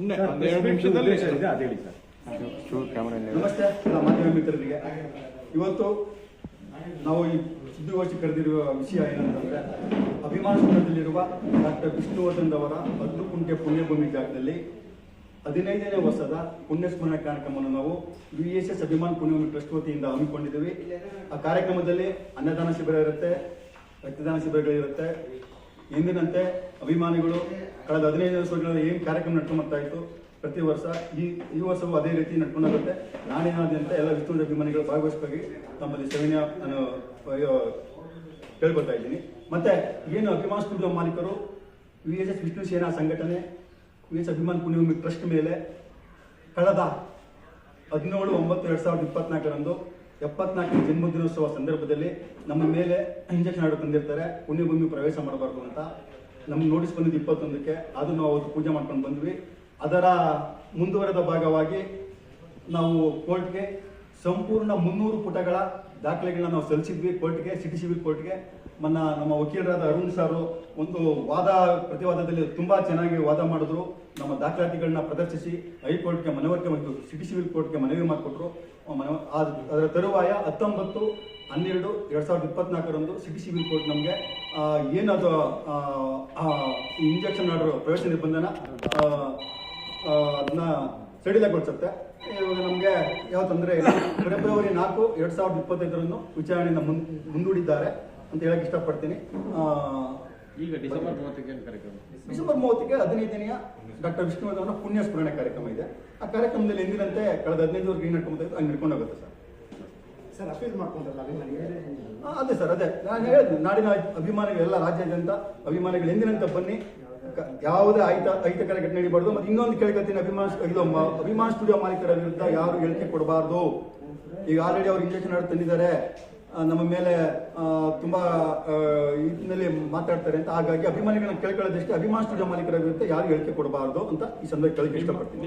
ಸುಮ್ಮನೆ ಸರ್, ಒಂದು ಎರಡು ನಿಮಿಷದಲ್ಲಿ ಇದೆ ಅದು ಹೇಳಿ ಸರ್. ನಮಸ್ತೆ ಎಲ್ಲ ಮಾಧ್ಯಮ ಮಿತ್ರರಿಗೆ. ಇವತ್ತು ನಾವು ಈ ಸುದ್ದಿಗೋಷ್ಠಿ ಕರೆದಿರುವ ವಿಷಯ ಏನಂತಂದ್ರೆ ಅಭಿಮಾನ ಸ್ಥಳದಲ್ಲಿರುವ ಡಾಕ್ಟರ್ ವಿಷ್ಣುವರ್ಧನ್ ಅವರ ಹತ್ತು ಕುಂಟೆ ಪುಣ್ಯಭೂಮಿ ಜಾಗದಲ್ಲಿ ಹದಿನೈದನೇ ವರ್ಷದ ಪುಣ್ಯಸ್ಮರಣೆ ಕಾರ್ಯಕ್ರಮವನ್ನು ನಾವು V S S Abhiman Punyabhumi trust ವತಿಯಿಂದ ಹಮ್ಮಿಕೊಂಡಿದ್ದೀವಿ. ಆ ಕಾರ್ಯಕ್ರಮದಲ್ಲಿ ಅನ್ನದಾನ ಶಿಬಿರ ಇರುತ್ತೆ ರಕ್ತದಾನ ಶಿಬಿರಗಳಿರುತ್ತೆ ಎಂದಿನಂತೆ ಅಭಿಮಾನಿಗಳು ಕಳೆದ ಹದಿನೈದು ವರ್ಷಗಳಲ್ಲಿ ಏನು ಕಾರ್ಯಕ್ರಮ ನಡ್ಕೊಂಡು ಬರ್ತಾ ಇತ್ತು, ಪ್ರತಿ ವರ್ಷ ಈ ಈ ವರ್ಷವೂ ಅದೇ ರೀತಿ ನಡ್ಕೊಂಡಾಗುತ್ತೆ. ನಾಡಿನಾದ್ಯಂತ ಎಲ್ಲ ವಿಷ್ಣು ಅಭಿಮಾನಿಗಳು ಭಾಗವಹಿಸಬೇಕಾಗಿ ನಮ್ಮಲ್ಲಿ ಸವಿನಯ ನಾನು ಕೇಳ್ಕೊಳ್ತಾ ಇದ್ದೀನಿ. ಮತ್ತೆ ಏನು ಅಭಿಮಾನ ಸ್ಟುಡಿಯೋ ಮಾಲೀಕರು V S S Vishnu Sena ಸಂಘಟನೆ V S Abhiman Punyabhumi trust ಮೇಲೆ ಕಳೆದ ಹದಿನೇಳು, ಒಂಬತ್ತು, ಎರಡು ಸಾವಿರದ ಇಪ್ಪತ್ನಾಲ್ಕರಂದು ಎಪ್ಪತ್ನಾಲ್ಕನೇ ಜನ್ಮದಿನೋತ್ಸವ ಸಂದರ್ಭದಲ್ಲಿ ನಮ್ಮ ಮೇಲೆ ಇಂಜೆಕ್ಷನ್ ಆರ್ಡರ್ ತಂದಿರ್ತಾರೆ, ಪುಣ್ಯಭೂಮಿ ಪ್ರವೇಶ ಮಾಡಬಾರ್ದು ಅಂತ. ನಮ್ಗೆ ನೋಟಿಸ್ ಬಂದಿದ್ದು ಇಪ್ಪತ್ತೊಂದಕ್ಕೆ, ಅದು ನಾವು ಅವತ್ತು ಪೂಜೆ ಮಾಡ್ಕೊಂಡು ಬಂದ್ವಿ. ಅದರ ಮುಂದುವರೆದ ಭಾಗವಾಗಿ ನಾವು ಕೋರ್ಟ್ಗೆ ಸಂಪೂರ್ಣ ಮುನ್ನೂರು ಪುಟಗಳ ದಾಖಲೆಗಳನ್ನ ನಾವು ಸಲ್ಲಿಸಿದ್ವಿ ಕೋರ್ಟ್ಗೆ, ಸಿಟಿ ಸಿವಿಲ್ ಕೋರ್ಟ್ಗೆ. ಮನ್ನ ನಮ್ಮ ವಕೀಲರಾದ ಅರುಣ್ ಸಾರು ಒಂದು ವಾದ, ಪ್ರತಿವಾದದಲ್ಲಿ ತುಂಬಾ ಚೆನ್ನಾಗಿ ವಾದ ಮಾಡಿದ್ರು. ನಮ್ಮ ದಾಖಲಾತಿಗಳನ್ನ ಪ್ರದರ್ಶಿಸಿ ಹೈಕೋರ್ಟ್ಗೆ ಮನವರಿಕೆ ಮತ್ತು ಸಿಟಿ ಸಿವಿಲ್ ಕೋರ್ಟ್ಗೆ ಮನವಿ ಮಾಡಿಕೊಟ್ರು. ಅದರ ತರುವಾಯ ಹತ್ತೊಂಬತ್ತು, ಹನ್ನೆರಡು, ಎರಡು ಸಾವಿರದ ಇಪ್ಪತ್ನಾಲ್ಕರಂದು ಸಿಟಿ ಸಿವಿಲ್ ಕೋರ್ಟ್ ನಮಗೆ ಏನದು ಇಂಜೆಕ್ಷನ್ ಆರ್ಡರ್ ಪ್ರವೇಶ ನಿರ್ಬಂಧನ ಅದನ್ನ ಸಡಿಲಗೊಳಿಸುತ್ತೆ. ಇವಾಗ ನಮಗೆ ಯಾವ ತೊಂದರೆ ಇಲ್ಲ. ಫೆಬ್ರವರಿ ನಾಲ್ಕು ಎರಡ್ ಸಾವಿರದ ಇಪ್ಪತ್ತೈದರನ್ನು ವಿಚಾರಣೆಯನ್ನು ಮುನ್ ಮುಂದೂಡಿದ್ದಾರೆ ಅಂತ ಹೇಳಕ್ ಇಷ್ಟಪಡ್ತೀನಿ. ಈಗ ಡಿಸೆಂಬರ್ ಮೂವತ್ತಕ್ಕೆ ಕಾರ್ಯಕ್ರಮ? ಡಿಸೆಂಬರ್ ಮೂವತ್ತಕ್ಕೆ ಹದಿನೈದನೆಯ ಡಾಕ್ಟರ್ ವಿಷ್ಣುವರ್ಧನ ಪುಣ್ಯ ಸ್ಮರಣೆ ಕಾರ್ಯಕ್ರಮ ಇದೆ. ಆ ಕಾರ್ಯಕ್ರಮದಲ್ಲಿ ಎಂದಿನಂತೆ ಕಳೆದ ಹದಿನೈದು ಏನು ನಡ್ಕೊಂಡ್ ಹಂಗೆ ನಡ್ಕೊಂಡು ಹೋಗುತ್ತೆ ಸರ್. ಸರ್ ಅಪೀಲ್ ಮಾಡ್ಕೊಂಡ್ರಲ್ಲ ಅದೇ ಸರ್ ಅದೇ. ನಾನು ಹೇಳಿದ್ವಿ ನಾಡಿನ ಅಭಿಮಾನಿಗಳು ಎಲ್ಲ ರಾಜ್ಯಾದ್ಯಂತ ಅಭಿಮಾನಿಗಳು ಎಂದಿನಂತ ಬನ್ನಿ. ಯಾವುದೇ? ಐತ ಅಹಿತಕರ ಘಟನೆ ನಡೀಬಾರ್ದು ಮತ್ತೆ ಇನ್ನೊಂದು ಕೇಳ್ಕೊತೀನಿ ಅಭಿಮಾನ ಇದು ಅಭಿಮಾನ ಸ್ಟುಡಿಯೋ ಮಾಲೀಕರ ವಿರುದ್ಧ ಯಾರು ಹೇಳಿಕೆ ಕೊಡಬಾರ್ದು. ಈಗ ಆಲ್ರೆಡಿ ಅವ್ರು ಇಂಜೆಕ್ಷನ್ ಆರ್ಡರ್ ತಂದಿದ್ದಾರೆ. ನಮ್ಮ ಮೇಲೆ ತುಂಬಾ ಇದ್ನಲ್ಲಿ ಮಾತಾಡ್ತಾರೆ ಅಂತ. ಹಾಗಾಗಿ ಅಭಿಮಾನಿಗಳನ್ನ ಕೇಳ್ಕೊಳ್ಳೋದಷ್ಟೇ ಅಭಿಮಾನ ಸ್ಟುಡಿಯೋ ಮಾಲೀಕರ ವಿರುದ್ಧ ಯಾರು ಹೇಳಿಕೆ ಕೊಡಬಾರ್ದು ಅಂತ ಈ ಸಂದರ್ಭ ಕೇಳಿಕೆ ಇಷ್ಟಪಡ್ತೀನಿ.